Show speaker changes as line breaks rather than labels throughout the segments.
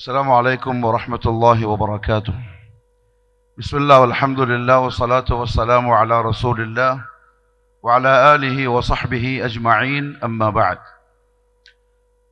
السلام عليكم ورحمة الله وبركاته بسم الله والحمد لله والصلاة والسلام على رسول الله وعلى آله وصحبه أجمعين أما بعد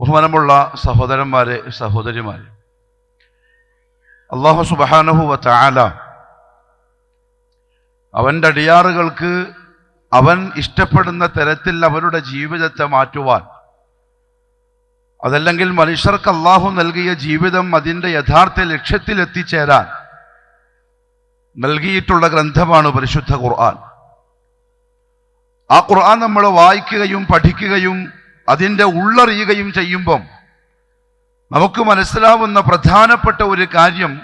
ബഹുമാനമുള്ള സഹോദരന്മാരെ സഹോദരിമാരെ അള്ളാഹു സുബഹാനഹു വ തആല അവൻ്റെ അടിയാറുകൾക്ക് അവൻ ഇഷ്ടപ്പെടുന്ന തരത്തിൽ അവരുടെ ജീവിതത്തെ മാറ്റുവാൻ അതല്ലെങ്കിൽ മനുഷ്യർക്ക് അള്ളാഹു നൽകിയ ജീവിതം അതിന്റെ യഥാർത്ഥ ലക്ഷ്യത്തിൽ എത്തിച്ചേരാൻ നൽകിയിട്ടുള്ള ഗ്രന്ഥമാണ് പരിശുദ്ധ ഖുർആൻ. ആ ഖുർആൻ നമ്മൾ വായിക്കുകയും പഠിക്കുകയും അതിന്റെ ഉള്ളറിയുകയും ചെയ്യുമ്പം നമുക്ക് മനസ്സിലാവുന്ന പ്രധാനപ്പെട്ട ഒരു കാര്യം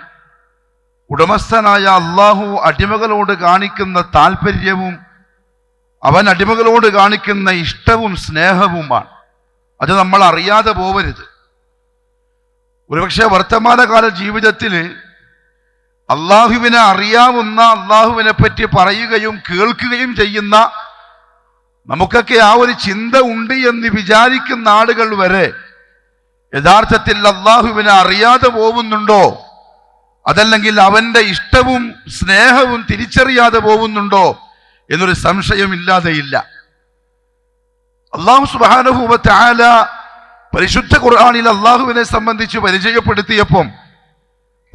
ഉടമസ്ഥനായ അള്ളാഹു അടിമകളോട് കാണിക്കുന്ന താല്പര്യവും അവൻ അടിമകളോട് കാണിക്കുന്ന ഇഷ്ടവും സ്നേഹവുമാണ്. അത് നമ്മൾ അറിയാതെ പോവരുത്. ഒരുപക്ഷെ വർത്തമാനകാല ജീവിതത്തിൽ അള്ളാഹുവിനെ അറിയാവുന്ന അള്ളാഹുവിനെ പറ്റി പറയുകയും കേൾക്കുകയും ചെയ്യുന്ന നമുക്കൊക്കെ ആ ഒരു ചിന്ത ഉണ്ട് എന്ന് വിചാരിക്കുന്ന ആളുകൾ വരെ യഥാർത്ഥത്തിൽ അള്ളാഹുവിനെ അറിയാതെ പോകുന്നുണ്ടോ? അതല്ലെങ്കിൽ അവന്റെ ഇഷ്ടവും സ്നേഹവും തിരിച്ചറിയാതെ പോകുന്നുണ്ടോ? എന്നൊരു സംശയമില്ലാതെയില്ല. അള്ളാഹു സുബാനുഭൂവത്തെ ആല പരിശുദ്ധ ഖുർആാനിൽ അള്ളാഹുവിനെ സംബന്ധിച്ച് പരിചയപ്പെടുത്തിയപ്പം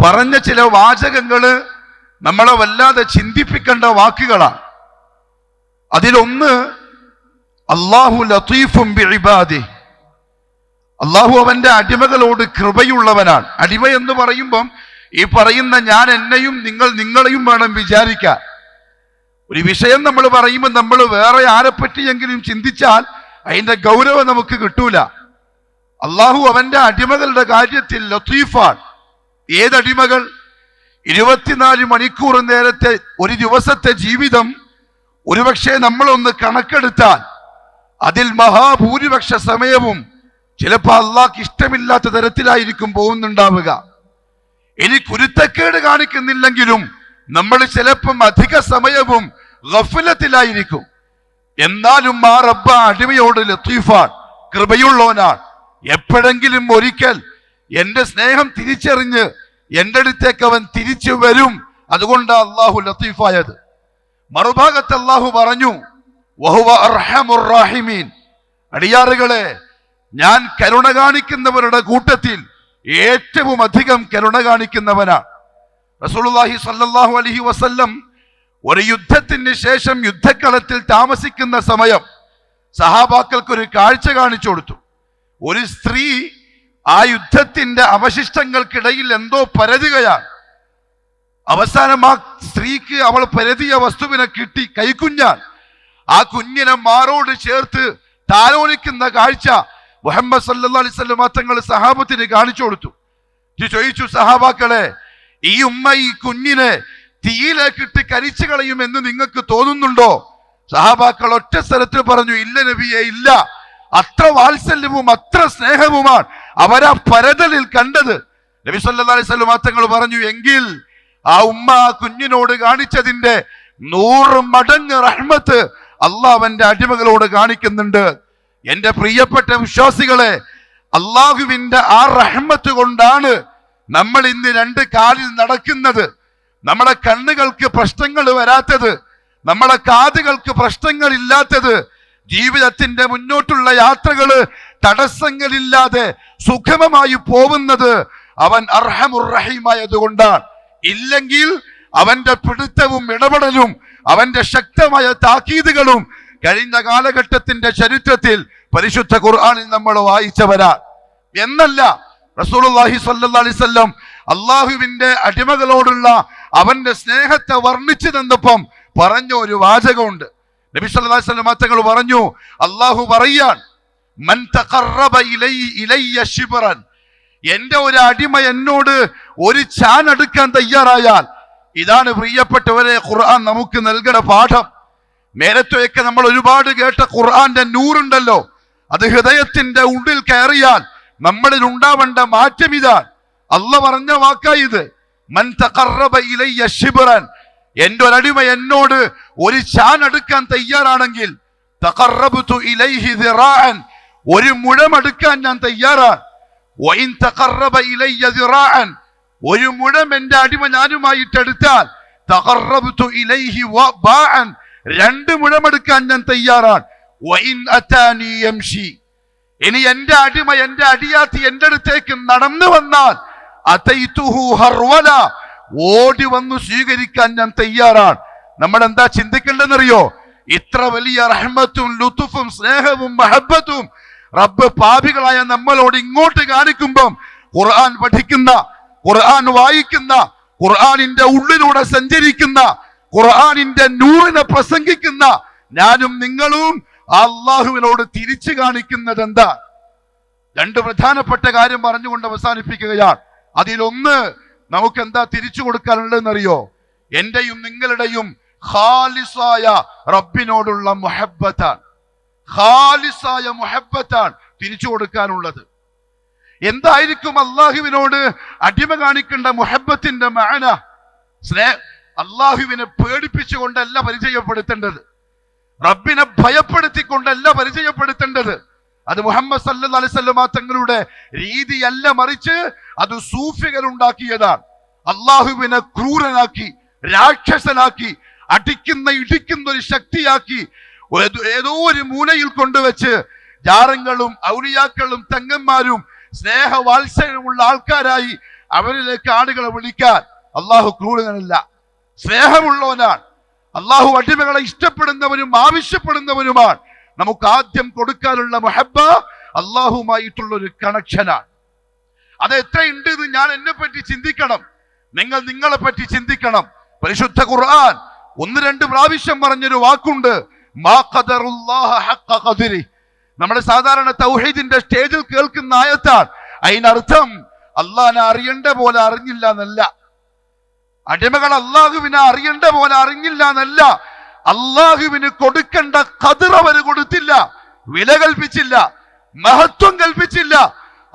പറഞ്ഞ ചില വാചകങ്ങൾ നമ്മളെ വല്ലാതെ ചിന്തിപ്പിക്കേണ്ട വാക്കുകളാണ് അതിലൊന്ന് അള്ളാഹു ലത്തീഫും ബിഇബാദി. അള്ളാഹു അവന്റെ അടിമകളോട് കൃപയുള്ളവനാണ്. അടിമ എന്ന് പറയുമ്പം ഈ പറയുന്ന ഞാൻ എന്നെയും നിങ്ങൾ നിങ്ങളെയും വേണം വിചാരിക്കാൻ. ഒരു വിഷയം നമ്മൾ പറയുമ്പോൾ നമ്മൾ വേറെ ആരെപ്പറ്റിയെങ്കിലും ചിന്തിച്ചാൽ അതിന്റെ ഗൗരവം നമുക്ക് കിട്ടൂല. അള്ളാഹു അവന്റെ അടിമകളുടെ കാര്യത്തിൽ ലത്തീഫാണ്. ഏതടിമകൾ? ഇരുപത്തിനാല് മണിക്കൂർ നേരത്തെ ഒരു ദിവസത്തെ ജീവിതം ഒരുപക്ഷെ നമ്മളൊന്ന് കണക്കെടുത്താൽ അതിൽ മഹാഭൂരിപക്ഷ സമയവും ചിലപ്പോൾ അള്ളാഹ്ക്ക് ഇഷ്ടമില്ലാത്ത തരത്തിലായിരിക്കും പോകുന്നുണ്ടാവുക. ഇനി കുരുത്തക്കേട് കാണിക്കുന്നില്ലെങ്കിലും നമ്മൾ ചിലപ്പം അധിക സമയവും ഗഫലത്തിലായിരിക്കും. എന്നാലും ആ റബ്ബ അടിമയോട് ലത്തീഫാൻ കൃപയുള്ളവനാണ്. എപ്പോഴെങ്കിലും ഒരിക്കൽ എന്റെ സ്നേഹം തിരിച്ചറിഞ്ഞ് എന്റെ അടുത്തേക്ക് അവൻ തിരിച്ചു വരും. അതുകൊണ്ട് അള്ളാഹു ലത്തീഫായത്. മറുഭാഗത്ത് അള്ളാഹു പറഞ്ഞു അടിയാറുകളെ ഞാൻ കരുണ കാണിക്കുന്നവരുടെ കൂട്ടത്തിൽ ഏറ്റവും അധികം കരുണ കാണിക്കുന്നവനാണ്. റസൂലുള്ളാഹി സ്വല്ലല്ലാഹു അലൈഹി വസല്ലം ഒരു യുദ്ധത്തിന് ശേഷം യുദ്ധക്കളത്തിൽ താമസിക്കുന്ന സമയം സഹാബാക്കൾക്ക് ഒരു കാഴ്ച കാണിച്ചു കൊടുത്തു. ഒരു സ്ത്രീ ആ യുദ്ധത്തിന്റെ അവശിഷ്ടങ്ങൾക്കിടയിൽ എന്തോ പരതുകയാണ്. അവസാനം ആ സ്ത്രീക്ക് അവൾ പരതിയ വസ്തുവിനെ കിട്ടി കൈക്കുഞ്ഞാൽ. ആ കുഞ്ഞിനെ മാറോട് ചേർത്ത് താലോലിക്കുന്ന കാഴ്ച മുഹമ്മദ് സല്ലാ അലിസ്വല്ല മാത്രങ്ങൾ സഹാബത്തിന് കാണിച്ചു കൊടുത്തു. ചോദിച്ചു സഹാബാക്കളെ ഈ ഉമ്മ ഈ കുഞ്ഞിനെ തീയിലേക്കിട്ട് കരിച്ചു കളയുമെന്ന് നിങ്ങൾക്ക് തോന്നുന്നുണ്ടോ? സഹാബാക്കൾ ഒറ്റ സ്ഥലത്തിൽ പറഞ്ഞു ഇല്ല നബിയെ ഇല്ല. അത്ര വാത്സല്യവും അത്ര സ്നേഹവുമാണ് അവരാ പരതലിൽ കണ്ടത്. നബി സല്ലാ അലൈഹി മാത്രങ്ങൾ പറഞ്ഞു എങ്കിൽ ആ ഉമ്മ ആ കുഞ്ഞിനോട് കാണിച്ചതിന്റെ നൂറ് മടങ്ങ് റഹ്മത്ത് അള്ളാഹ്വന്റെ അടിമകളോട് കാണിക്കുന്നുണ്ട്. എന്റെ പ്രിയപ്പെട്ട വിശ്വാസികളെ അള്ളാഹുവിന്റെ ആ റഹ്മത്ത് കൊണ്ടാണ് നമ്മൾ ഇന്ന് രണ്ട് കാലിൽ നടക്കുന്നത്. നമ്മുടെ കണ്ണുകൾക്ക് പ്രശ്നങ്ങൾ വരാത്തത് നമ്മുടെ കാതുകൾക്ക് പ്രശ്നങ്ങൾ ഇല്ലാത്തത് ജീവിതത്തിന്റെ മുന്നോട്ടുള്ള യാത്രകൾ തടസ്സങ്ങളില്ലാതെ സുഖമമായി പോകുന്നത് അവൻ അർഹമുറഹീമായതുകൊണ്ടാണ് ഇല്ലെങ്കിൽ അവന്റെ പിടുത്തവും ഇടപെടലും അവന്റെ ശക്തമായ താക്കീതുകളും കഴിഞ്ഞ കാലഘട്ടത്തിന്റെ ചരിത്രത്തിൽ പരിശുദ്ധ ഖുർആാനിൽ നമ്മൾ വായിച്ചവരാ എന്നല്ല റസൂൽ വസല്ലം അള്ളാഹുവിന്റെ അടിമകളോടുള്ള അവന്റെ സ്നേഹത്തെ വർണിച്ചു തന്നപ്പം പറഞ്ഞ ഒരു വാചകമുണ്ട്. നബി തങ്ങൾ പറഞ്ഞു അള്ളാഹു പറയാൻ എന്റെ ഒരു അടിമ എന്നോട് ഒരു ചാൻ എടുക്കാൻ തയ്യാറായാൽ ഇതാണ് പ്രിയപ്പെട്ടവരെ ഖുർആൻ നമുക്ക് നൽകണ പാഠം. നേരത്തെയൊക്കെ നമ്മൾ ഒരുപാട് കേട്ട ഖുർആന്റെ നൂറുണ്ടല്ലോ. അത് ഹൃദയത്തിന്റെ ഉള്ളിൽ കയറിയാൽ നമ്മളിൽ ഉണ്ടാവേണ്ട മാറ്റം ഇതാണ്. അല്ല പറഞ്ഞ വാക്കായിത് എന്റെ ഒരടിമ എന്നോട് ഒരു ചാൻ എടുക്കാൻ തയ്യാറാണെങ്കിൽ ഒരു മുഴമെടുക്കാൻ ഞാൻ ദിറാഅൻ. ഒരു മുഴം എന്റെ അടിമ ഞാനുമായിട്ട് എടുത്താൽ രണ്ട് മുഴമെടുക്കാൻ ഞാൻ തയ്യാറാണ് ഇനി എന്റെ അടിമ എന്റെ അടിയാത്തി എന്റെ അടുത്തേക്ക് നടന്നു വന്നാൽ ഓടി വന്നു സ്വീകരിക്കാൻ ഞാൻ തയ്യാറാണ്. നമ്മൾ എന്താ ചിന്തിക്കേണ്ടതെന്നറിയോ? ഇത്ര വലിയ റഹ്മത്തും ലുത്തുഫും സ്നേഹവും മഹബത്തും റബ്ബ് പാപികളായ നമ്മളോട് ഇങ്ങോട്ട് കാണിക്കുമ്പം ഖുർആൻ പഠിക്കുന്ന ഖുർആൻ വായിക്കുന്ന ഖുർആാനിന്റെ ഉള്ളിലൂടെ സഞ്ചരിക്കുന്ന ഖുർആാനിന്റെ നൂറിനെ പ്രസംഗിക്കുന്ന ഞാനും നിങ്ങളും അള്ളാഹുവിനോട് തിരിച്ചു കാണിക്കുന്നത് എന്താ രണ്ട് പ്രധാനപ്പെട്ട കാര്യം പറഞ്ഞുകൊണ്ട് അവസാനിപ്പിക്കുകയാണ്. അതിലൊന്ന് നമുക്ക് എന്താ തിരിച്ചു കൊടുക്കാനുള്ളതെന്നറിയോ? എന്റെയും നിങ്ങളുടെയും ഖാലിസായ റബ്ബിനോടുള്ള മുഹബത്താണ് ഖാലിസായ മുഹബത്താണ് തിരിച്ചു കൊടുക്കാനുള്ളത്. എന്തായിരിക്കും അള്ളാഹുവിനോട് അടിമ കാണിക്കേണ്ട മുഹബത്തിന്റെ മാന? സ്നേ അള്ളാഹുവിനെ പേടിപ്പിച്ചുകൊണ്ടല്ല പരിചയപ്പെടുത്തേണ്ടത്. റബ്ബിനെ ഭയപ്പെടുത്തിക്കൊണ്ടല്ല പരിചയപ്പെടുത്തേണ്ടത്. അത് മുഹമ്മദ് സല്ലല്ലാഹു അലൈഹി തങ്ങളുടെ രീതിയല്ല മറിച്ച് അത് സൂഫികൾ ഉണ്ടാക്കിയതാണ്. അള്ളാഹുവിനെ ക്രൂരനാക്കി രാക്ഷസനാക്കി അടിക്കുന്ന ഇടിക്കുന്ന ഒരു ശക്തിയാക്കി ഏതോ ഒരു മൂലയിൽ കൊണ്ടുവച്ച് ജാറങ്ങളും ഔലിയാക്കളും തങ്ങന്മാരും സ്നേഹവാത്സര്യമുള്ള ആൾക്കാരായി അവരിലേക്ക് ആളുകളെ വിളിക്കാൻ അള്ളാഹു ക്രൂരനല്ല. സ്നേഹമുള്ളവനാണ്. അള്ളാഹു അടിമകളെ ഇഷ്ടപ്പെടുന്നവനും ആവശ്യപ്പെടുന്നവനുമാണ്. നമുക്ക് ആദ്യം കൊടുക്കാനുള്ള മൊഹബ അള്ളാഹുമായിട്ടുള്ള ഒരു കണക്ഷനാണ് അത് എത്രയുണ്ട് എന്ന് ഞാൻ എന്നെ പറ്റി ചിന്തിക്കണം. നിങ്ങൾ നിങ്ങളെ പറ്റി ചിന്തിക്കണം. പരിശുദ്ധ ഖുർആൻ ഒന്ന് രണ്ട് പ്രാവശ്യം പറഞ്ഞൊരു വാക്കുണ്ട്. നമ്മുടെ സാധാരണ തൗഹീദിന്റെ സ്റ്റേജിൽ കേൾക്കുന്ന ആയത്താണ്. അതിനർത്ഥം അള്ളാഹിനെ അറിയേണ്ട പോലെ അറിഞ്ഞില്ല എന്നല്ല. അടിമകൾ അള്ളാഹുവിനെ അറിയേണ്ട പോലെ അറിഞ്ഞില്ല എന്നല്ല. അള്ളാഹുവിന് കൊടുക്കേണ്ട കതിർ അവർ കൊടുത്തില്ല. വില കൽപ്പിച്ചില്ല. മഹത്വം കൽപ്പിച്ചില്ല.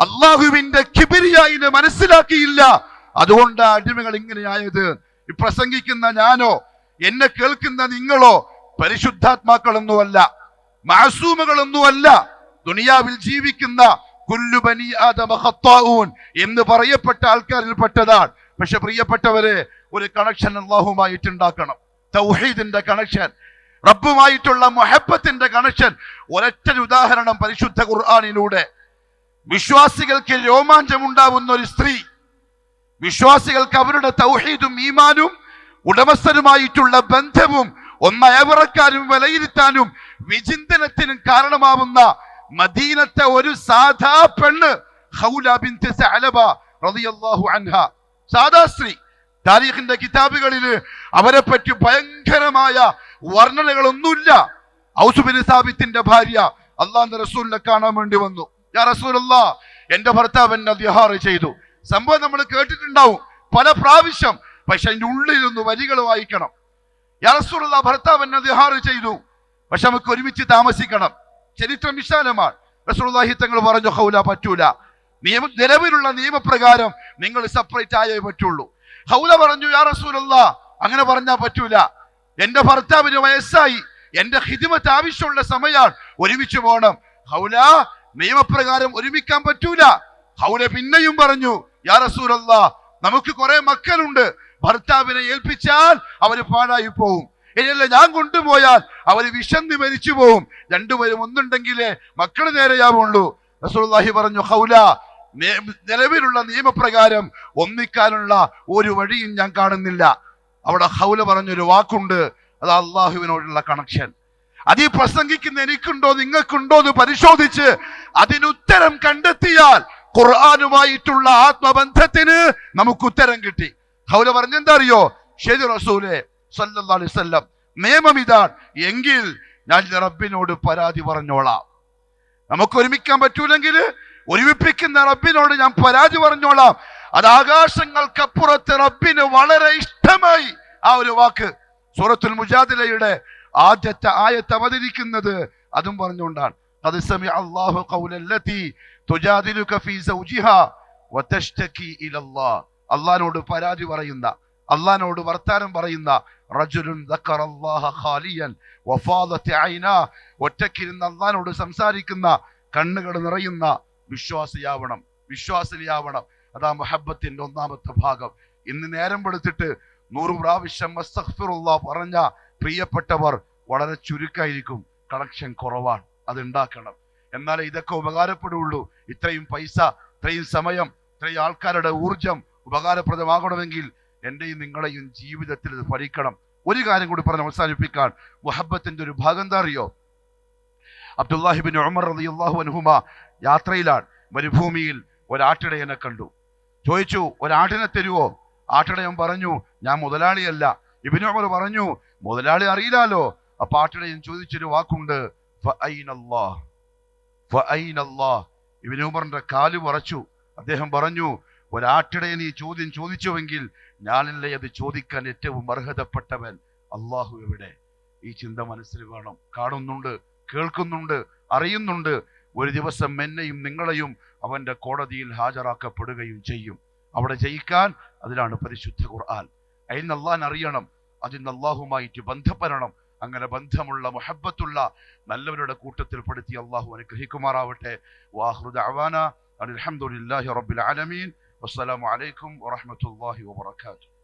അള്ളാഹുവിന്റെ കിബിരിയായിനെ മനസ്സിലാക്കിയില്ല. അതുകൊണ്ട് അടിമകൾ ഇങ്ങനെയായത്. പ്രസംഗിക്കുന്ന ഞാനോ എന്നെ കേൾക്കുന്ന നിങ്ങളോ പരിശുദ്ധാത്മാക്കളൊന്നുമല്ല. മാസൂമുകളൊന്നുമല്ല. ദുനിയാവിൽ ജീവിക്കുന്ന കുല്ലുബനി എന്ന് പറയപ്പെട്ട ആൾക്കാരിൽ പെട്ടതാണ് പക്ഷെ പ്രിയപ്പെട്ടവരെ ഒരു കണക്ഷൻ അള്ളാഹുമായിട്ട് ഉണ്ടാക്കണം. തൗഹീദിന്റെ കണക്ഷൻ റബ്ബുമായിട്ടുള്ള മൊഹബത്തിന്റെ കണക്ഷൻ ഒരൊറ്റ ഉദാഹരണം പരിശുദ്ധ ഖുർആാനിലൂടെ. വിശ്വാസികൾക്ക് രോമാഞ്ചമുണ്ടാവുന്ന ഒരു സ്ത്രീ വിശ്വാസികൾക്ക് അവരുടെ തൗഹീദും ഈമാനും ഉടമസ്ഥരുമായിട്ടുള്ള ബന്ധവും ഒന്നയവറക്കാനും വിലയിരുത്താനും വിചിന്തനത്തിനും കാരണമാവുന്ന മദീനത്തെ ഒരു സാധാ പെണ്ണ് സാധാ സ്ത്രീ. താരീഖിന്റെ കിതാബുകളിൽ അവരെ പറ്റി ഭയങ്കരമായ വർണനകളൊന്നുമില്ല. ഔസുബിൻ സാബിത്തിന്റെ ഭാര്യ അള്ളാന്റെ റസൂലിനെ കാണാൻ വേണ്ടി വന്നു. യാ അല്ലാ എന്റെ ഭർത്താവ് എന്നെ ദിഹാറ് ചെയ്തു. സംഭവം നമ്മൾ കേട്ടിട്ടുണ്ടാവും പല പ്രാവശ്യം പക്ഷെ അതിന്റെ ഉള്ളിലൊന്ന് വരികൾ വായിക്കണം. യാ റസൂലുള്ള ഭർത്താവ് എന്നെ ദിഹാറ് ചെയ്തു. പക്ഷെ നമുക്ക് ഒരുമിച്ച് താമസിക്കണം. ചരിത്രം വിശാലമാണ്. റസൂലുള്ളാഹി തങ്ങൾ പറഞ്ഞു ഹൗല പറ്റൂല. നിയമ നിലവിലുള്ള നിയമപ്രകാരം നിങ്ങൾ സെപ്പറേറ്റ് ആയേ പറ്റുള്ളൂ. ഹൗല പറഞ്ഞു യാ റസൂലുള്ള അങ്ങനെ പറഞ്ഞാൽ പറ്റൂല. എന്റെ ഭർത്താവിന് വയസ്സായി. എന്റെ ഹിതിമത്ത് ആവശ്യമുള്ള സമയമാണ്. ഒരുമിച്ച് പോകണം ഹൗല നിയമപ്രകാരം ഒരുമിക്കാൻ പറ്റൂല. ഹൗല പിന്നെയും പറഞ്ഞു യാ നമുക്ക് കുറെ മക്കളുണ്ട്. ഭർത്താവിനെ ഏൽപ്പിച്ചാൽ അവർ പാഴായി പോവും. ഇനിയല്ല ഞാൻ കൊണ്ടുപോയാൽ അവർ വിശന്ന് മരിച്ചു പോവും. രണ്ടുപേരും ഒന്നുണ്ടെങ്കിലേ മക്കൾ നേരെയാവുള്ളൂ. റസൂലുള്ളാഹി പറഞ്ഞു ഹൗല നിലവിലുള്ള നിയമപ്രകാരം ഒന്നിക്കാനുള്ള ഒരു വഴിയും ഞാൻ കാണുന്നില്ല. അവിടെ ഹൗല പറഞ്ഞൊരു വാക്കുണ്ട്. അത് അള്ളാഹുവിനോടുള്ള കണക്ഷൻ അത് ഈ പ്രസംഗിക്കുന്ന എനിക്കുണ്ടോ നിങ്ങൾക്കുണ്ടോ എന്ന് പരിശോധിച്ച് അതിനുത്തരം കണ്ടെത്തിയാൽ ഖുർആാനുമായിട്ടുള്ള ആത്മബന്ധത്തിന് നമുക്ക് ഉത്തരം കിട്ടി. ഹൗല പറഞ്ഞെന്താ അറിയോ? ശരി റസൂലെ വസല്ലം നിയമം ഇതാണ്. എങ്കിൽ ഞാൻ റബ്ബിനോട് പരാതി പറഞ്ഞോളാം. നമുക്ക് ഒരുമിക്കാൻ പറ്റൂലെങ്കിൽ ഒരുമിപ്പിക്കുന്ന റബ്ബിനോട് ഞാൻ പരാതി പറഞ്ഞോളാം. അത് ആകാശങ്ങൾക്കപ്പുറത്ത് റബ്ബിന് വളരെ ഇഷ്ടമായി. ആ ഒരു വാക്ക് സൂറത്തുൽ മുജാദിലയുടെ ആദ്യത്തെ ആയത്ത് അവതരിക്കുന്നത് അതും പറഞ്ഞുകൊണ്ടാണ്. അള്ളാഹിനോട് പരാതി പറയുന്ന അള്ളാഹിനോട് വർത്താനം പറയുന്ന റജുലുൻ ഖാലിയൻ ഒറ്റക്കിരുന്ന് അള്ളാഹിനോട് സംസാരിക്കുന്ന കണ്ണുകൾ നിറയുന്ന വിശ്വാസിയാവണം വിശ്വാസിനിയാവണം. അതാ മുഹബത്തിന്റെ ഒന്നാമത്തെ ഭാഗം. ഇന്ന് നേരം പെടുത്തിട്ട് നൂറ് പ്രാവശ്യം പറഞ്ഞ പ്രിയപ്പെട്ടവർ വളരെ ചുരുക്കായിരിക്കും. കളക്ഷൻ കുറവാണ്. അത് ഉണ്ടാക്കണം ഇതൊക്കെ ഉപകാരപ്പെടുള്ളൂ. ഇത്രയും പൈസ ഇത്രയും സമയം ഇത്രയും ആൾക്കാരുടെ ഊർജം ഉപകാരപ്രദമാകണമെങ്കിൽ എന്റെയും നിങ്ങളെയും ജീവിതത്തിൽ ഇത് ഫലിക്കണം ഒരു കാര്യം കൂടി പറഞ്ഞ് അവസാനിപ്പിക്കാൻ. മുഹബത്തിന്റെ ഒരു ഭാഗം എന്താ അറിയോ? അബ്ദുല്ലാഹിബിൻ ഉമർ റളിയല്ലാഹു അനുഹുമ യാത്രയിലാണ്. മരുഭൂമിയിൽ ഒരാട്ടിടയനെ കണ്ടു. ചോദിച്ചു ഒരാട്ടിനെ തരുവോ? ആട്ടിടയൻ പറഞ്ഞു ഞാൻ മുതലാളിയല്ല. ഇബിനോമർ പറഞ്ഞു മുതലാളി അറിയില്ലാലോ? അപ്പൊ ആട്ടിടയൻ ചോദിച്ചൊരു വാക്കുണ്ട് ഇബിനുമറിന്റെ കാൽ പറച്ചു അദ്ദേഹം പറഞ്ഞു ഒരാട്ടിടയൻ ഈ ചോദ്യം ചോദിച്ചുവെങ്കിൽ ഞാനല്ലേ അത് ചോദിക്കാൻ ഏറ്റവും അർഹതപ്പെട്ടവൻ? അള്ളാഹു എവിടെ? ഈ ചിന്ത മനസ്സിൽ വേണം. കാണുന്നുണ്ട് കേൾക്കുന്നുണ്ട് അറിയുന്നുണ്ട്. ഒരു ദിവസം എന്നെയും നിങ്ങളെയും അവന്റെ കോടതിയിൽ ഹാജരാക്കപ്പെടുകയും ചെയ്യും. അവിടെ ജയിക്കാൻ അതിലാണ് പരിശുദ്ധ ഖുർആൻ. അതിന് അള്ളാൻ അറിയണം അതിന് അള്ളാഹുമായിട്ട് ബന്ധപ്പെടണം. അങ്ങനെ ബന്ധമുള്ള മുഹബത്തുള്ള നല്ലവരുടെ കൂട്ടത്തിൽ പെടുത്തി അള്ളാഹു അനുഗ്രഹിക്കുമാറാവട്ടെ. വാഹൃദ അവാന അലഹമുല്ലാഹി റബ്ബിൽ ആലമീൻ. വസ്സലാമലൈക്കും അലൈക്കും വാത്തു